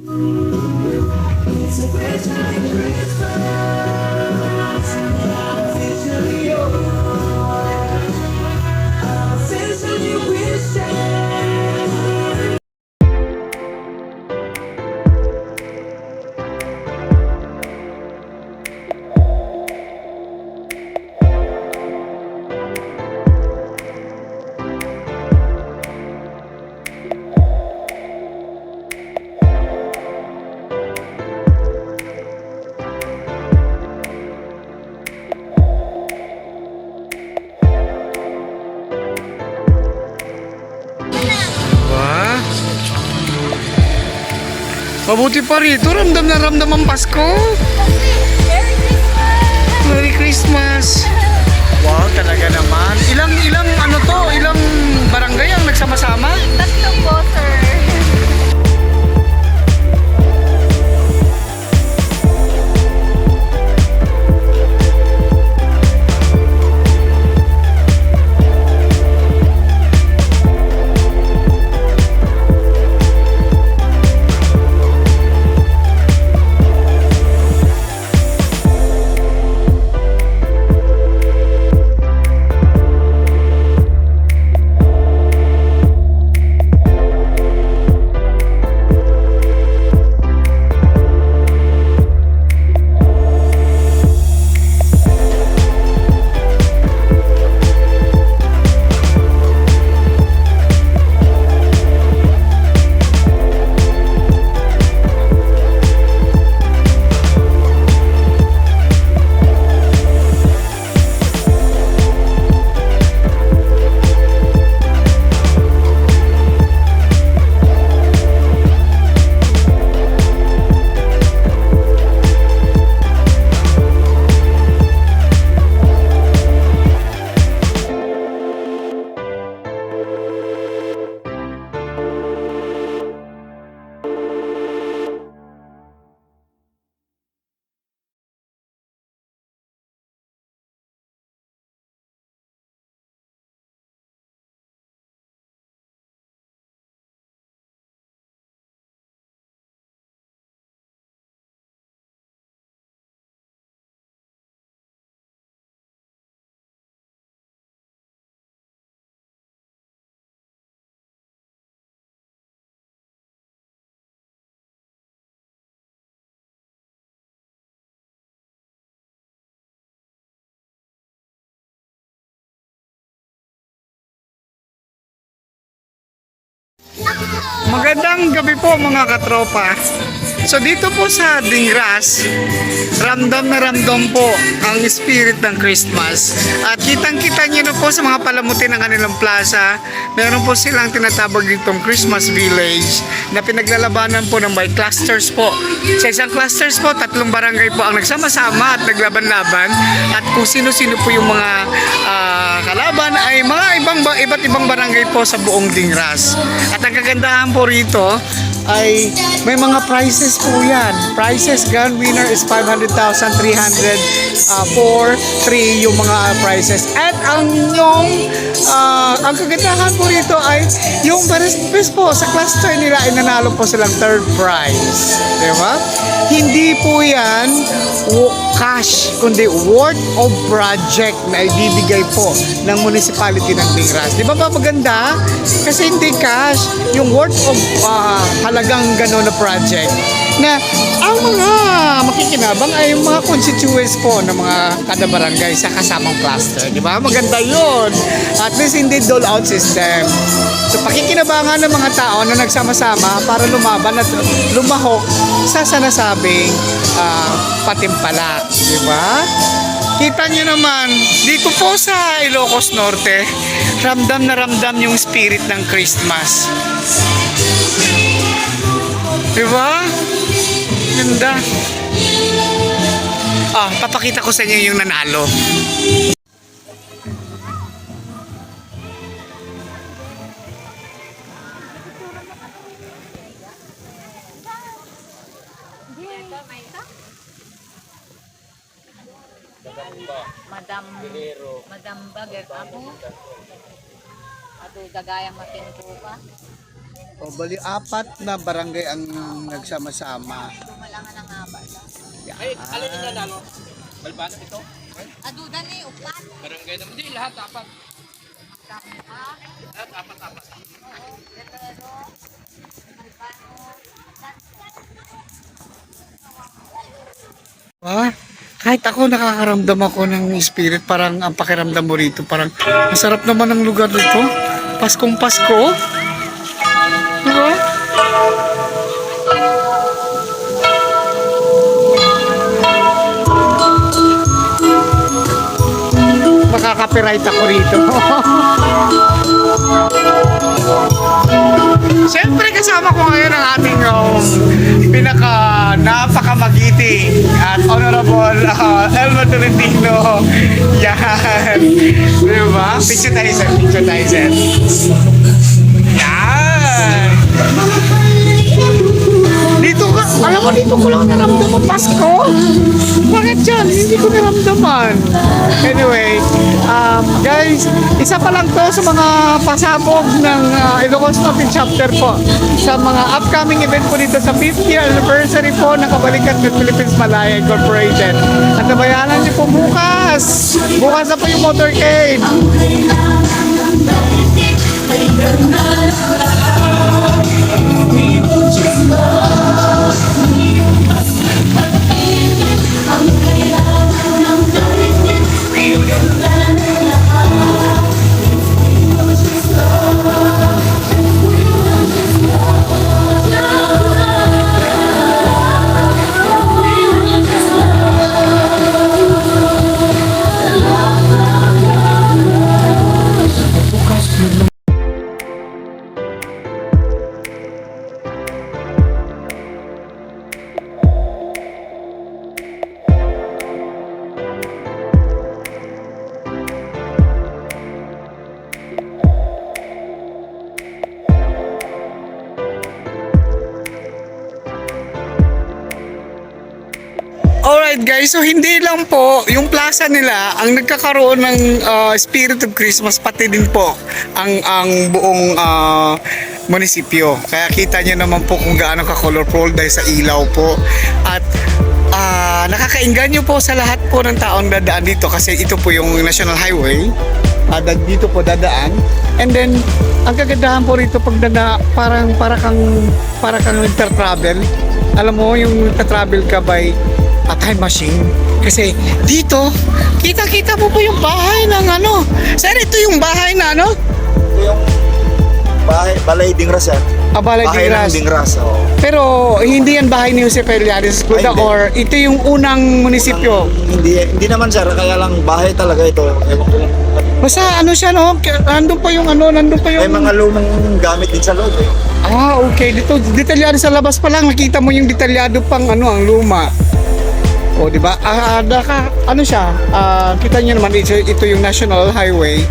It's a place time, great. Mabuti pa rito, ramdam na ramdam ang Pasko. Merry Christmas. Wow, talaga naman. Ilang, ilang, ano to, ilang barangay ang nagsama-sama? Tatlo po, sir. Magandang gabi po mga katropa. So dito po sa Dingras, ramdam na ramdam po ang spirit ng Christmas. At kitang-kita niyo na po sa mga palamuti ng kanilang plaza, meron po silang tinatawag ditong Christmas Village na pinaglalabanan po ng by clusters po. Sa isang clusters po, tatlong barangay po ang nagsama-sama at naglaban-laban at kung sino-sino po yung mga ah, kalaban ay mga ibang ba- iba't ibang barangay po sa buong Dingras. At ang kagandahan po rito ay may mga prizes po yan. Prizes, grand winner is 500,000, 300, uh, 4, 3 yung mga prizes. At ang yung, ah, ang kagandahan po rito ay yung Barisbis po sa cluster nila ay nanalo po silang third prize. Di ba? Hindi po yan cash, kundi worth of project na ibibigay po ng municipality ng Dingras. Di ba ba maganda? Kasi hindi cash, yung worth of ah, halagang gano'n na project na ang mga makikinabang ay yung mga constituents po ng mga kada barangay sa kasamang cluster. Di ba? Maganda yun. At least hindi dole out system. So pakikinabangan ng mga tao na nagsama-sama para lumaban at lumahok sa sanasabing ah, patimpalak. Di ba? Kita nyo naman, dito po sa Ilocos Norte, ramdam na ramdam yung spirit ng Christmas. Di ba? Ganda. Ah, papakita ko sa inyo yung nanalo. Madam, Madam Bagger ako. Ato dagayang matinpo pa. O bali apat na barangay ang nagsama-sama. Tumalangan ng haba. Ay, alin ang nanalo? Balbano ito? Aduda ni upat. Barangay naman. Hindi, lahat apat. Lahat apat-apat. Ah, kahit ako nakakaramdam ako ng spirit, parang ang pakiramdam mo rito, parang masarap naman ang lugar dito. Paskong Pasko. Diba? Makaka-copyright ako rito. Siyempre kasama ko ngayon ang ating um, pinaka napakamagiting at honorable uh, Elma Tolentino. Yan. Diba? Picture tayo sir. Picture. Alam mo dito ko lang naramdaman Pasko. Bakit yan? Hindi ko naramdaman. Anyway, um, guys, isa pa lang to sa mga pasabog ng uh, Ilocos Norte chapter po sa mga upcoming event po dito sa 50th anniversary po ng Kabalikan ng Philippines Malaya Incorporated. At nabayanan niyo po bukas. Bukas na po yung motorcade. Alright guys, so hindi lang po yung plaza nila ang nagkakaroon ng uh, spirit of Christmas pati din po ang ang buong uh, munisipyo. Kaya kita niyo naman po kung gaano ka-colorful dahil sa ilaw po at uh, nakakainganyo po sa lahat po ng taong dadaan dito kasi ito po yung National Highway. Uh, dito po dadaan. And then ang kagandahan po rito pag dada, parang para kang para kang nagtra-travel. Alam mo yung nagtra-travel ka by a time machine. Kasi dito, kita-kita mo po yung bahay ng ano. Sir, ito yung bahay na ano? Ito yung bahay, balay Dingras yan. Abalay Bahay Dingras. ng Dingras. Oh. Pero hindi yan bahay ni Jose Ay, hindi. or ito yung unang munisipyo. Hindi, hindi naman sir, kaya lang bahay talaga ito. Basta ano siya no, nandun pa yung ano, nandun pa yung... May mga lumang gamit din sa loob eh. Ah, okay. Dito, detalyado sa labas pa lang, nakita mo yung detalyado pang ano, ang luma. O, di ba? Ah, ah, naka, ano siya? Ah, kita niyo naman ito, ito yung National Highway.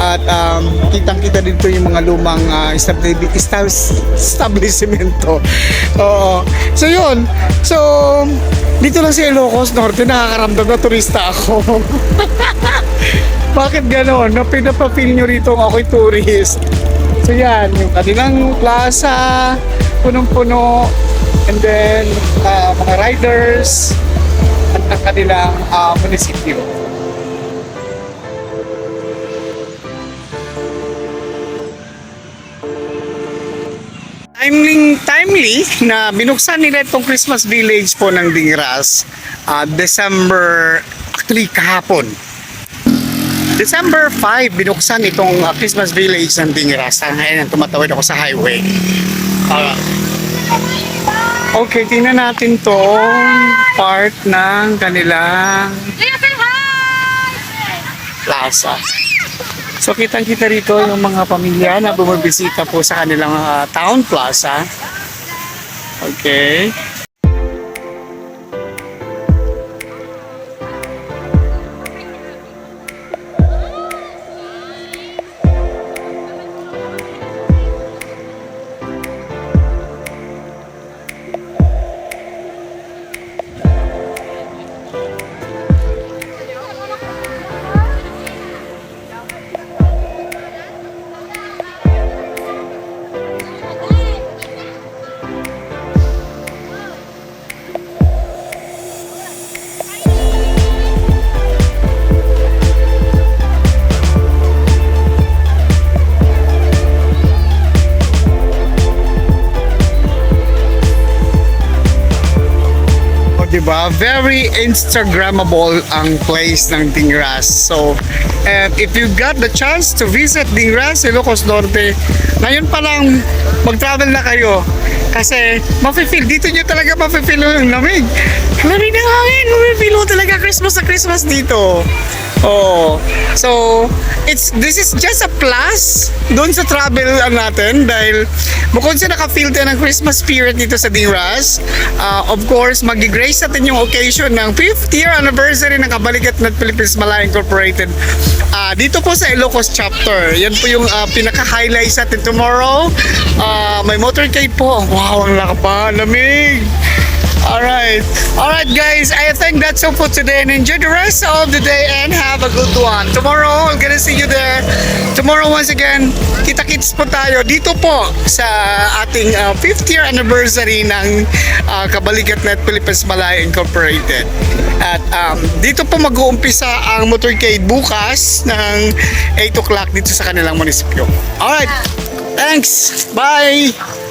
At um, kitang-kita dito yung mga lumang uh, establi- estab- establishmento. Oo. So, yun. So, dito lang sa Ilocos Norte, nakakaramdam na turista ako. Bakit ganon? Na pinapafeel nyo rito ako'y tourist. So yan, yung kanilang plaza, punong-puno, and then uh, mga riders, ang kanilang uh, munisipyo. Timely, timely na binuksan nila itong Christmas village po ng Dingras uh, December, actually kahapon. December 5, binuksan itong uh, Christmas village ng Dingras. Ngayon, tumatawid ako sa highway. Ah, okay, tingnan natin tong part ng kanilang plaza. So kitang-kita rito yung mga pamilya na bumibisita po sa kanilang ah, town plaza. Okay. Di ba? Very Instagrammable ang place ng Dingras. So, and if you got the chance to visit Dingras, Ilocos Norte, ngayon pa lang mag-travel na kayo. Kasi, mafe-feel, dito nyo talaga mafe-feel yung lamig. Lamig ng hangin, mafe-feel mo talaga Christmas sa Christmas dito. Oh. So, it's this is just a plus doon sa travel natin dahil bukod sa naka-feel tayo ng Christmas spirit dito sa Dingras, uh, of course, mag-grace natin yung occasion ng 5th year anniversary ng Kabalikat na Philippines Malaya Incorporated. Ah, dito po sa Ilocos chapter. Yan po yung ah, pinaka-highlights natin tomorrow. Ah, may motorcade po. Wow, ang laka pa. Lamig. Alright. Alright guys, I think that's all for today and enjoy the rest of the day and have a good one. Tomorrow, I'm gonna see you there. Tomorrow once again, kita-kits po tayo dito po sa ating uh, 5th year anniversary ng uh, Kabalikat Net Philippines Malaya Incorporated. At um, dito po mag-uumpisa ang motorcade bukas ng 8 o'clock dito sa kanilang munisipyo. Alright, thanks. Bye!